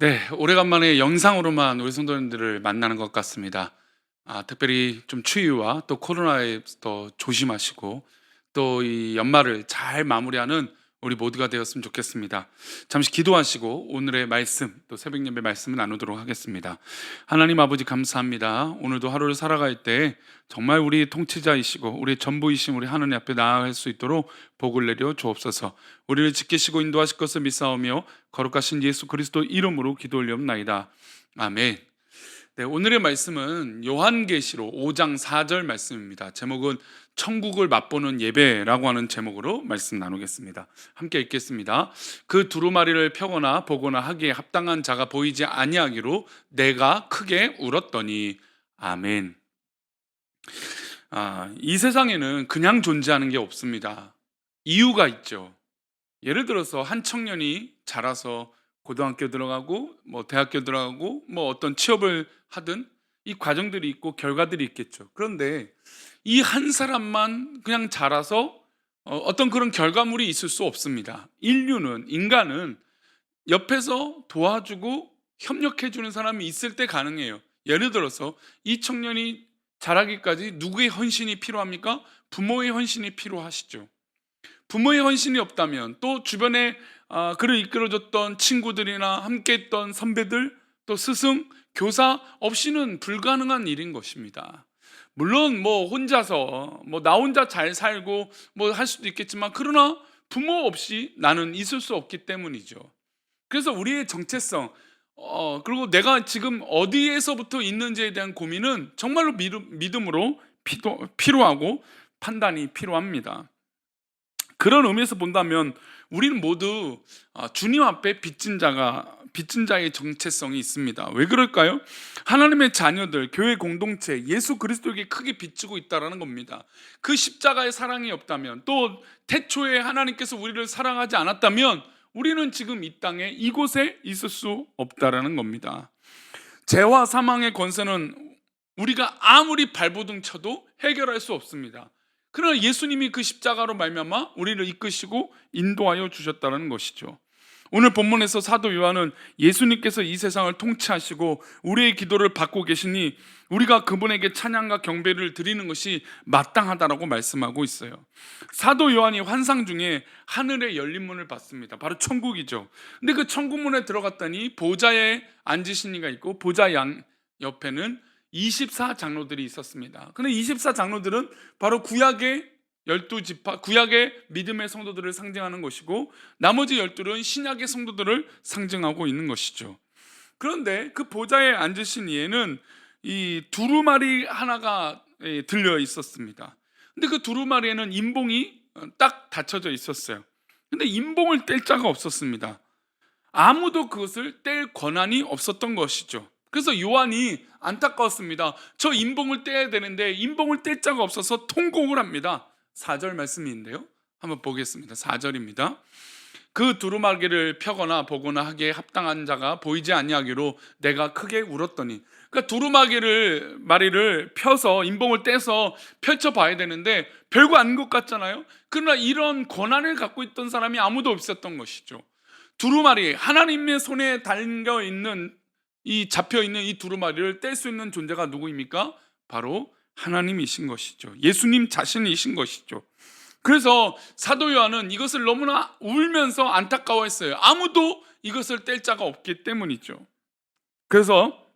네, 오래간만에 영상으로만 우리 성도님들을 만나는 것 같습니다. 아, 특별히 좀 추위와 또 코로나에 더 조심하시고 또 이 연말을 잘 마무리하는 우리 모두가 되었으면 좋겠습니다. 잠시 기도하시고 오늘의 말씀 또 새벽 예배 말씀을 나누도록 하겠습니다. 하나님 아버지 감사합니다. 오늘도 하루를 살아갈 때 정말 우리 통치자이시고 우리 전부이신 우리 하나님 앞에 나아갈 수 있도록 복을 내려 주옵소서. 우리를 지키시고 인도하실 것을 믿사오며 거룩하신 예수 그리스도 이름으로 기도 올리옵나이다. 아멘. 네, 오늘의 말씀은 요한계시록 5장 4절 말씀입니다. 제목은 천국을 맛보는 예배라고 하는 제목으로 말씀 나누겠습니다. 함께 읽겠습니다. 그 두루마리를 펴거나 보거나 하기에 합당한 자가 보이지 아니하기로 내가 크게 울었더니 아멘. 아, 이 세상에는 그냥 존재하는 게 없습니다. 이유가 있죠. 예를 들어서 한 청년이 자라서 고등학교 들어가고 뭐 대학교 들어가고 뭐 어떤 취업을 하든 이 과정들이 있고 결과들이 있겠죠. 그런데 이 한 사람만 그냥 자라서 어, 어떤 그런 결과물이 있을 수 없습니다. 인류는 인간은 옆에서 도와주고 협력해 주는 사람이 있을 때 가능해요. 예를 들어서 이 청년이 자라기까지 누구의 헌신이 필요합니까? 부모의 헌신이 필요하시죠. 부모의 헌신이 없다면 또 주변에 아, 그를 이끌어줬던 친구들이나 함께했던 선배들 또 스승 교사 없이는 불가능한 일인 것입니다. 물론 뭐 혼자서 뭐 나 혼자 잘 살고 뭐 할 수도 있겠지만 그러나 부모 없이 나는 있을 수 없기 때문이죠. 그래서 우리의 정체성 어, 그리고 내가 지금 어디에서부터 있는지에 대한 고민은 정말로 믿음, 믿음으로 필요, 필요하고 판단이 필요합니다. 그런 의미에서 본다면 우리는 모두 아, 주님 앞에 빚진 자가 빚진 자의 정체성이 있습니다. 왜 그럴까요? 하나님의 자녀들, 교회 공동체, 예수 그리스도에게 크게 빚지고 있다라는 겁니다. 그 십자가의 사랑이 없다면 또 태초에 하나님께서 우리를 사랑하지 않았다면 우리는 지금 이 땅에 이곳에 있을 수 없다라는 겁니다. 죄와 사망의 권세는 우리가 아무리 발버둥 쳐도 해결할 수 없습니다. 그러나 예수님이 그 십자가로 말미암아 우리를 이끄시고 인도하여 주셨다는 것이죠. 오늘 본문에서 사도 요한은 예수님께서 이 세상을 통치하시고 우리의 기도를 받고 계시니 우리가 그분에게 찬양과 경배를 드리는 것이 마땅하다라고 말씀하고 있어요. 사도 요한이 환상 중에 하늘의 열린 문을 봤습니다. 바로 천국이죠. 근데 그 천국 문에 들어갔더니 보좌에 앉으신 이가 있고 보좌 양 옆에는 24 장로들이 있었습니다. 근데 24 장로들은 바로 구약의 열두 지파, 구약의 믿음의 성도들을 상징하는 것이고 나머지 열둘은 신약의 성도들을 상징하고 있는 것이죠. 그런데 그 보좌에 앉으신 이에는 이 두루마리 하나가 예, 들려 있었습니다. 근데 그 두루마리에는 인봉이 딱 닫혀져 있었어요. 근데 인봉을 뗄 자가 없었습니다. 아무도 그것을 뗄 권한이 없었던 것이죠. 그래서 요한이 안타까웠습니다. 저 인봉을 떼야 되는데 인봉을 뗄 자가 없어서 통곡을 합니다. 4절 말씀인데요. 한번 보겠습니다. 4절입니다. 그 두루마기를 펴거나 보거나 하기에 합당한 자가 보이지 아니하기로 내가 크게 울었더니 그러니까 두루마기를 마리를 펴서 인봉을 떼서 펼쳐 봐야 되는데 별거 아닌 것 같잖아요. 그러나 이런 권한을 갖고 있던 사람이 아무도 없었던 것이죠. 두루마리 하나님의 손에 달려 있는 이 잡혀 있는 이 두루마리를 뗄 수 있는 존재가 누구입니까? 바로 하나님이신 것이죠. 예수님 자신이신 것이죠. 그래서 사도 요한은 이것을 너무나 울면서 안타까워했어요. 아무도 이것을 뗄 자가 없기 때문이죠. 그래서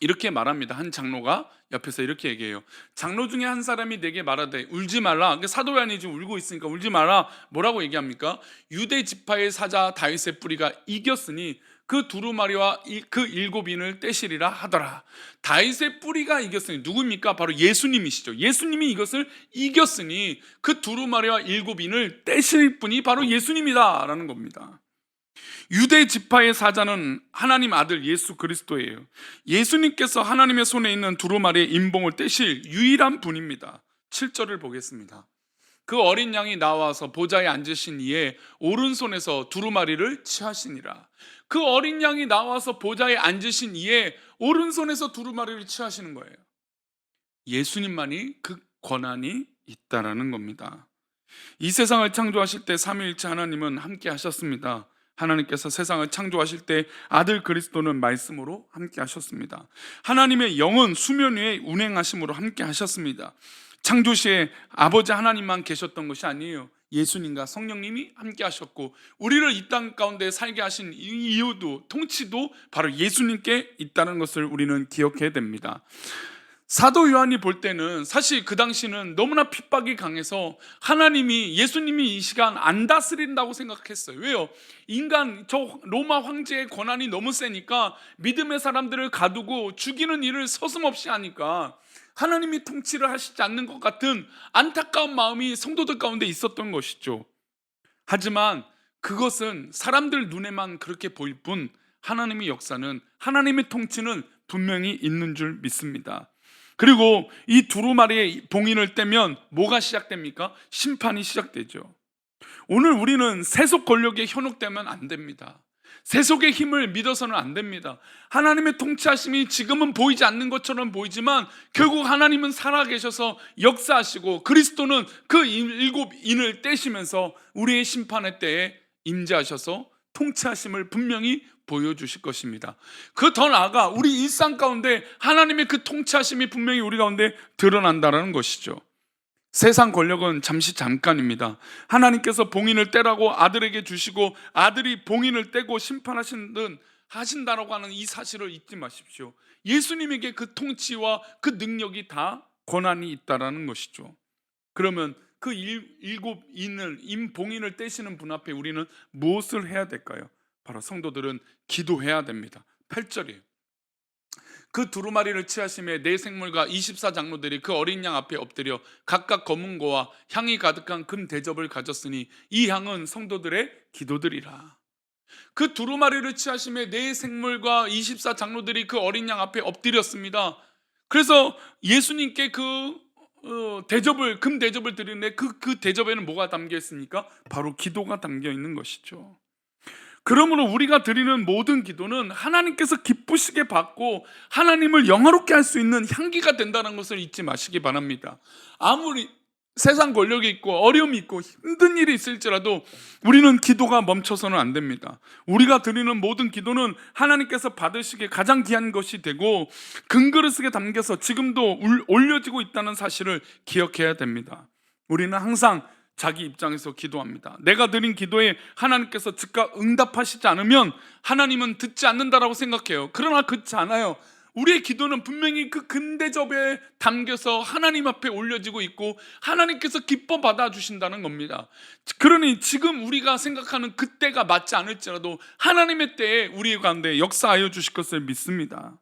이렇게 말합니다. 한 장로가 옆에서 이렇게 얘기해요. 장로 중에 한 사람이 내게 말하되 울지 말라. 그러니까 사도 요한이 지금 울고 있으니까 울지 말라. 뭐라고 얘기합니까? 유대 지파의 사자 다윗의 뿌리가 이겼으니 그 두루마리와 그 일곱 인을 떼시리라 하더라. 다윗의 뿌리가 이겼으니 누굽니까? 바로 예수님이시죠. 예수님이 이것을 이겼으니 그 두루마리와 일곱 인을 떼실 분이 바로 예수님이다라는 겁니다. 유대 지파의 사자는 하나님 아들 예수 그리스도예요. 예수님께서 하나님의 손에 있는 두루마리의 인봉을 떼실 유일한 분입니다. 7절을 보겠습니다. 그 어린 양이 나와서 보좌에 앉으신 이에 오른손에서 두루마리를 취하시니라. 그 어린 양이 나와서 보좌에 앉으신 이에 오른손에서 두루마리를 취하시는 거예요. 예수님만이 그 권한이 있다라는 겁니다. 이 세상을 창조하실 때 삼위일체 하나님은 함께 하셨습니다. 하나님께서 세상을 창조하실 때 아들 그리스도는 말씀으로 함께 하셨습니다. 하나님의 영은 수면 위에 운행하심으로 함께 하셨습니다. 창조 시에 아버지 하나님만 계셨던 것이 아니에요. 예수님과 성령님이 함께 하셨고 우리를 이 땅 가운데 살게 하신 이 이유도 통치도 바로 예수님께 있다는 것을 우리는 기억해야 됩니다. 사도 요한이 볼 때는 사실 그 당시는 너무나 핍박이 강해서 하나님이 예수님이 이 시간 안 다스린다고 생각했어요. 왜요? 인간 저 로마 황제의 권한이 너무 세니까 믿음의 사람들을 가두고 죽이는 일을 서슴없이 하니까 하나님이 통치를 하시지 않는 것 같은 안타까운 마음이 성도들 가운데 있었던 것이죠. 하지만 그것은 사람들 눈에만 그렇게 보일 뿐 하나님의 역사는 하나님의 통치는 분명히 있는 줄 믿습니다. 그리고 이 두루마리의 봉인을 떼면 뭐가 시작됩니까? 심판이 시작되죠. 오늘 우리는 세속 권력에 현혹되면 안 됩니다. 세속의 힘을 믿어서는 안 됩니다. 하나님의 통치하심이 지금은 보이지 않는 것처럼 보이지만 결국 하나님은 살아계셔서 역사하시고 그리스도는 그 일곱 인을 떼시면서 우리의 심판의 때에 임재하셔서 통치하심을 분명히 보여주실 것입니다. 그 더 나아가 우리 일상 가운데 하나님의 그 통치하심이 분명히 우리 가운데 드러난다는 것이죠. 세상 권력은 잠시 잠깐입니다. 하나님께서 봉인을 떼라고 아들에게 주시고 아들이 봉인을 떼고 심판하신 듯 하신다라고 하는 이 사실을 잊지 마십시오. 예수님에게 그 통치와 그 능력이 다 권한이 있다라는 것이죠. 그러면 그 일, 일곱 인을 인 봉인을 떼시는 분 앞에 우리는 무엇을 해야 될까요? 바로 성도들은 기도해야 됩니다. 8절이에요. 그 두루마리를 취하심에 네 생물과 24장로들이 그 어린 양 앞에 엎드려 각각 검은 고와 향이 가득한 금 대접을 가졌으니 이 향은 성도들의 기도들이라. 그 두루마리를 취하심에 네 생물과 24장로들이 그 어린 양 앞에 엎드렸습니다. 그래서 예수님께 그 어, 대접을 금 대접을 드리는데 그, 그 대접에는 뭐가 담겨 있습니까? 바로 기도가 담겨 있는 것이죠. 그러므로 우리가 드리는 모든 기도는 하나님께서 기쁘시게 받고 하나님을 영화롭게 할 수 있는 향기가 된다는 것을 잊지 마시기 바랍니다. 아무리 세상 권력이 있고 어려움이 있고 힘든 일이 있을지라도 우리는 기도가 멈춰서는 안 됩니다. 우리가 드리는 모든 기도는 하나님께서 받으시기에 가장 귀한 것이 되고 금그릇에 담겨서 지금도 올려지고 있다는 사실을 기억해야 됩니다. 우리는 항상 자기 입장에서 기도합니다. 내가 드린 기도에 하나님께서 즉각 응답하시지 않으면 하나님은 듣지 않는다라고 생각해요. 그러나 그렇지 않아요. 우리의 기도는 분명히 그 근대접에 담겨서 하나님 앞에 올려지고 있고 하나님께서 기뻐 받아주신다는 겁니다. 그러니 지금 우리가 생각하는 그때가 맞지 않을지라도 하나님의 때에 우리 가운데 역사하여 주실 것을 믿습니다.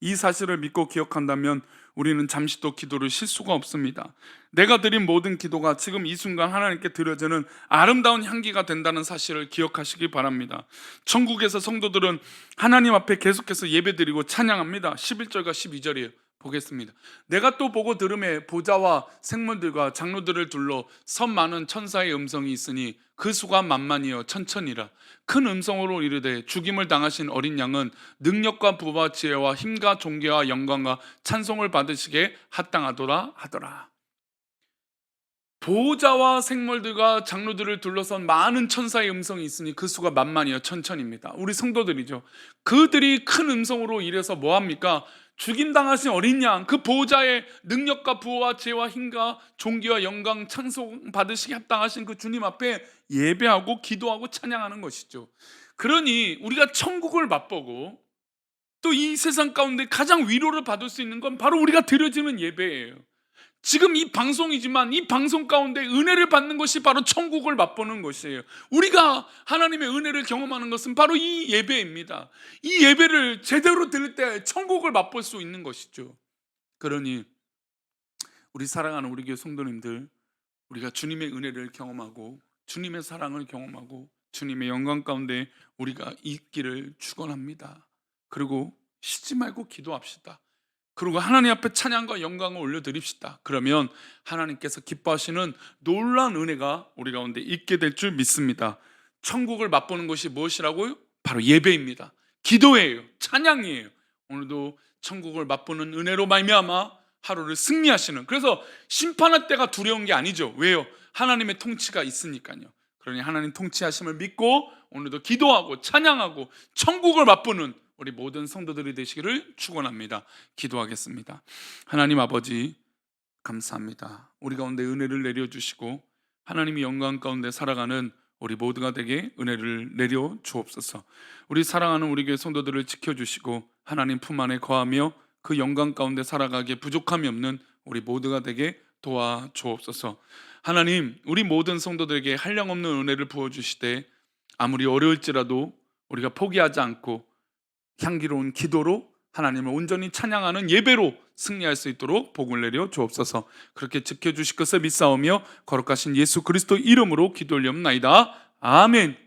이 사실을 믿고 기억한다면 우리는 잠시도 기도를 쉴 수가 없습니다. 내가 드린 모든 기도가 지금 이 순간 하나님께 드려지는 아름다운 향기가 된다는 사실을 기억하시기 바랍니다. 천국에서 성도들은 하나님 앞에 계속해서 예배드리고 찬양합니다. 11절과 12절이에요. 보겠습니다. 내가 또 보고 들음에 보좌와 생물들과 장로들을 둘러 선 많은 천사의 음성이 있으니 그 수가 만만이여 천천이라 큰 음성으로 이르되 죽임을 당하신 어린 양은 능력과 부와 지혜와 힘과 존귀와 영광과 찬송을 받으시게 합당하더라 하더라. 보호자와 생물들과 장로들을 둘러선 많은 천사의 음성이 있으니 그 수가 만만이여 천천입니다. 우리 성도들이죠. 그들이 큰 음성으로 이래서 뭐 합니까? 죽임 당하신 어린 양, 그 보호자의 능력과 부와 지혜와 힘과 존귀와 영광 찬송 받으시기 합당하신 그 주님 앞에 예배하고 기도하고 찬양하는 것이죠. 그러니 우리가 천국을 맛보고 또 이 세상 가운데 가장 위로를 받을 수 있는 건 바로 우리가 드려지는 예배예요. 지금 이 방송이지만 이 방송 가운데 은혜를 받는 것이 바로 천국을 맛보는 것이에요. 우리가 하나님의 은혜를 경험하는 것은 바로 이 예배입니다. 이 예배를 제대로 들을 때 천국을 맛볼 수 있는 것이죠. 그러니 우리 사랑하는 우리 교회 성도님들 우리가 주님의 은혜를 경험하고 주님의 사랑을 경험하고 주님의 영광 가운데 우리가 있기를 축원합니다. 그리고 쉬지 말고 기도합시다. 그리고 하나님 앞에 찬양과 영광을 올려드립시다. 그러면 하나님께서 기뻐하시는 놀라운 은혜가 우리 가운데 있게 될 줄 믿습니다. 천국을 맛보는 것이 무엇이라고요? 바로 예배입니다. 기도예요. 찬양이에요. 오늘도 천국을 맛보는 은혜로 말미암아 하루를 승리하시는. 그래서 심판할 때가 두려운 게 아니죠. 왜요? 하나님의 통치가 있으니까요. 그러니 하나님 통치하심을 믿고 오늘도 기도하고 찬양하고 천국을 맛보는 우리 모든 성도들이 되시기를 축원합니다. 기도하겠습니다. 하나님 아버지 감사합니다. 우리 가운데 은혜를 내려 주시고 하나님이 영광 가운데 살아가는 우리 모두가 되게 은혜를 내려 주옵소서. 우리 사랑하는 우리 교회 성도들을 지켜 주시고 하나님 품 안에 거하며 그 영광 가운데 살아가기에 부족함이 없는 우리 모두가 되게 도와 주옵소서. 하나님, 우리 모든 성도들에게 한량없는 은혜를 부어 주시되 아무리 어려울지라도 우리가 포기하지 않고 향기로운 기도로 하나님을 온전히 찬양하는 예배로 승리할 수 있도록 복을 내려 주옵소서. 그렇게 지켜 주실 것을 믿사오며 거룩하신 예수 그리스도 이름으로 기도 올리옵나이다. 아멘.